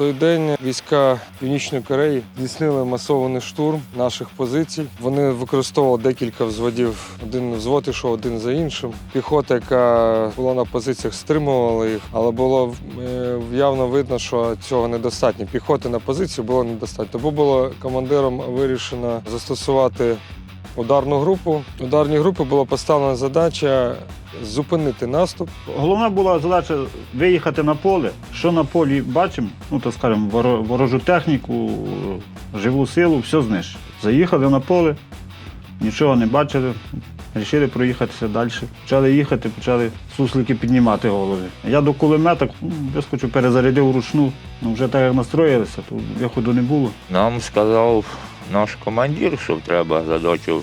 Той день війська Північної Кореї здійснили масований штурм наших позицій. Вони використовували декілька взводів. Один взвод ішов один за іншим. Піхота, яка була на позиціях, стримувала їх, але було е, явно видно, що цього недостатньо. Піхоти на позиції було недостатньо. Тому було командиром вирішено застосувати ударну групу. Ударній групі була поставлена задача зупинити наступ. Головна була задача виїхати на поле. Що на полі бачимо, ну то скажімо, ворожу техніку, живу силу, все знищити. Заїхали на поле, нічого не бачили, вирішили проїхатися далі. Почали їхати, почали суслики піднімати голови. Я до кулемета ну, вискочив, перезарядив ручну. Ну, вже так як настроїлися, то виходу не було. Нам сказав наш командир, що треба задачу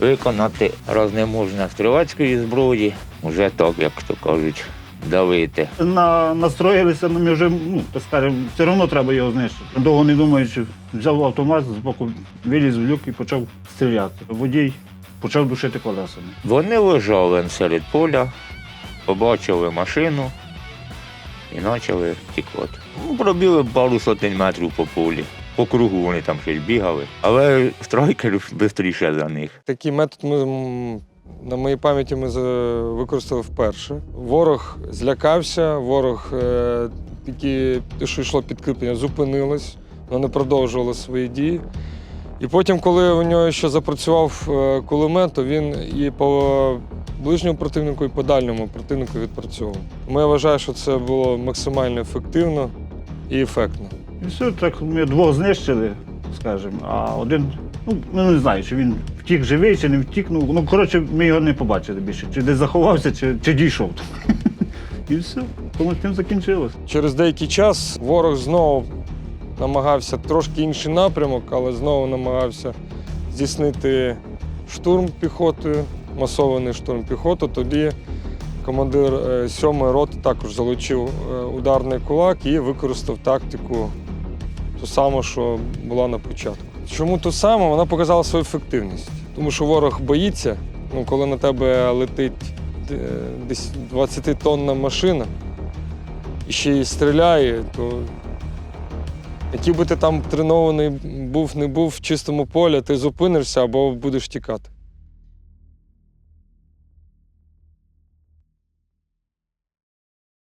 виконати, раз не можна стрілецької зброї, вже так, як то кажуть, давити. На, настроїлися, ну, ми вже, ну, так скажемо, все одно треба його знищити. Довго не думаючи, взяв автомат, з боку виліз в люк і почав стріляти. Водій почав душити колесами. Вони лежали серед поля, побачили машину і почали тікати. Ну, пробіли пару сотень метрів по полі. По кругу вони там щось бігали, але страйкер швидше за них. Такий метод ми на моїй пам'яті ми використали вперше. Ворог злякався, ворог е, такі, що йшло підкріплення, зупинилось, вони продовжували свої дії. І потім, коли у нього ще запрацював е, кулемет, то він і по ближньому противнику, і по дальньому противнику відпрацьовував. Тому я вважаю, що це було максимально ефективно і ефектно. І все, так ми двох знищили, скажімо, а один, ну, ну не знаю, чи він втік живий, чи не втік. Ну, ну коротше, ми його не побачили більше. Чи десь заховався, чи, чи дійшов. І все, тому тим закінчилось. Через деякий час ворог знову намагався трошки інший напрямок, але знову намагався здійснити штурм піхотою, масований штурм піхоти. Тоді командир е, сьомої роти також залучив е, ударний кулак і використав тактику ту саму, що була на початку. Чому ту саму? Вона показала свою ефективність. Тому що ворог боїться, ну, коли на тебе летить е, десь 20-тонна машина і ще й стріляє, то який би ти там тренований був, не був в чистому полі, ти зупинишся або будеш тікати.